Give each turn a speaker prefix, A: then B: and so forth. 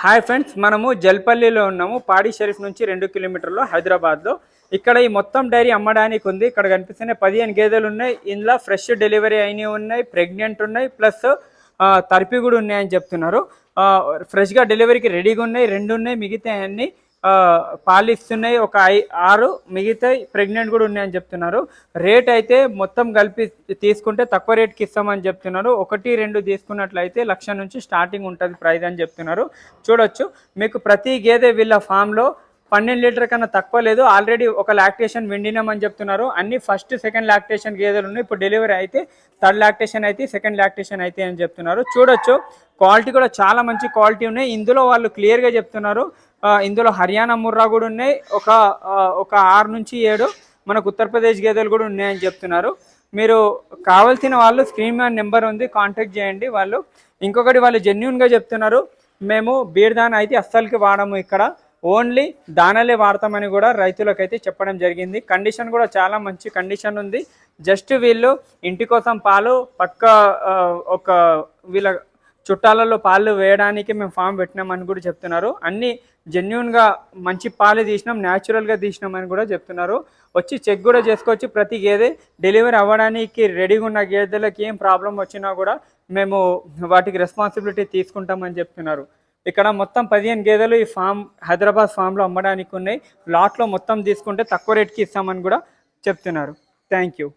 A: Hi friends మనము జల్పల్లిలో ఉన్నాము. పాడి షరీఫ్ నుంచి రెండు కిలోమీటర్లు హైదరాబాద్లో. ఇక్కడ ఈ మొత్తం డైరీ అమ్మడానికి ఉంది. ఇక్కడ కనిపిస్తున్నాయి పదిహేను గేదెలు ఉన్నాయి. ఇందులో ఫ్రెష్ డెలివరీ అయినవి ఉన్నాయి ప్రెగ్నెంట్ ఉన్నాయి ప్లస్ తరిపి కూడా ఉన్నాయని చెప్తున్నారు. ఫ్రెష్గా డెలివరీకి రెడీగా ఉన్నాయి. రెండు ఉన్నాయి మిగతా అన్ని పాలు ఇస్తున్నాయి ఒక ఐ ఆరు మిగతా ప్రెగ్నెంట్ కూడా ఉన్నాయని చెప్తున్నారు. రేట్ అయితే మొత్తం కలిపి తీసుకుంటే తక్కువ రేట్కి ఇస్తామని చెప్తున్నారు. ఒకటి రెండు తీసుకున్నట్లయితే లక్ష నుంచి స్టార్టింగ్ ఉంటుంది ప్రైస్ అని చెప్తున్నారు. చూడొచ్చు. మీకు ప్రతి గేదె వీళ్ళ ఫామ్లో పన్నెండు లీటర్ కన్నా తక్కువ లేదు. ఆల్రెడీ ఒక లాక్టేషన్ వెండినామని చెప్తున్నారు. అన్ని ఫస్ట్ సెకండ్ లాక్టేషన్ గేదెలు ఉన్నాయి. ఇప్పుడు డెలివరీ అయితే థర్డ్ లాక్టేషన్ అయితే సెకండ్ లాక్టేషన్ అయితే అని చెప్తున్నారు. చూడొచ్చు. క్వాలిటీ కూడా చాలా మంచి క్వాలిటీ ఉన్నాయి. ఇందులో వాళ్ళు క్లియర్గా చెప్తున్నారు. ఇందులో హర్యానా ముర్రా కూడా ఉన్నాయి. ఒక ఒక ఆరు నుంచి ఏడు మనకు ఉత్తరప్రదేశ్ గేదెలు కూడా ఉన్నాయని చెప్తున్నారు. మీరు కావాల్సిన వాళ్ళు స్క్రీన్ మ్యాన్ నెంబర్ ఉంది. కాంటాక్ట్ చేయండి వాళ్ళు. ఇంకొకటి వాళ్ళు జెన్యున్గా చెప్తున్నారు. మేము బీర్దాన్ అయితే అస్సలకి వాడము ఇక్కడ. ఓన్లీ దానలే వాడతామని కూడా రైతులకైతే చెప్పడం జరిగింది. కండిషన్ కూడా చాలా మంచి కండిషన్ ఉంది. జస్ట్ వీళ్ళు ఇంటి కోసం పాలు పక్క ఒక వీళ్ళ చుట్టాలలో పాలు వేయడానికి మేము ఫామ్ పెట్టినామని కూడా చెప్తున్నారు. అన్ని జెన్యున్గా మంచి పాలు తీసినాం న్యాచురల్గా తీసినామని కూడా చెప్తున్నారు. వచ్చి చెక్ కూడా చేసుకోవచ్చు. ప్రతి గేదె డెలివరీ అవ్వడానికి రెడీగా ఉన్న గేదెలకి ఏం ప్రాబ్లం వచ్చినా కూడా మేము వాటికి రెస్పాన్సిబిలిటీ తీసుకుంటామని చెప్తున్నారు. ఇక్కడ మొత్తం పదిహేను గేదెలు ఈ ఫామ్ హైదరాబాద్ ఫామ్లో అమ్మడానికి ఉన్నాయి. లాట్లో మొత్తం తీసుకుంటే తక్కువ రేట్కి ఇస్తామని కూడా చెప్తున్నారు. Thank you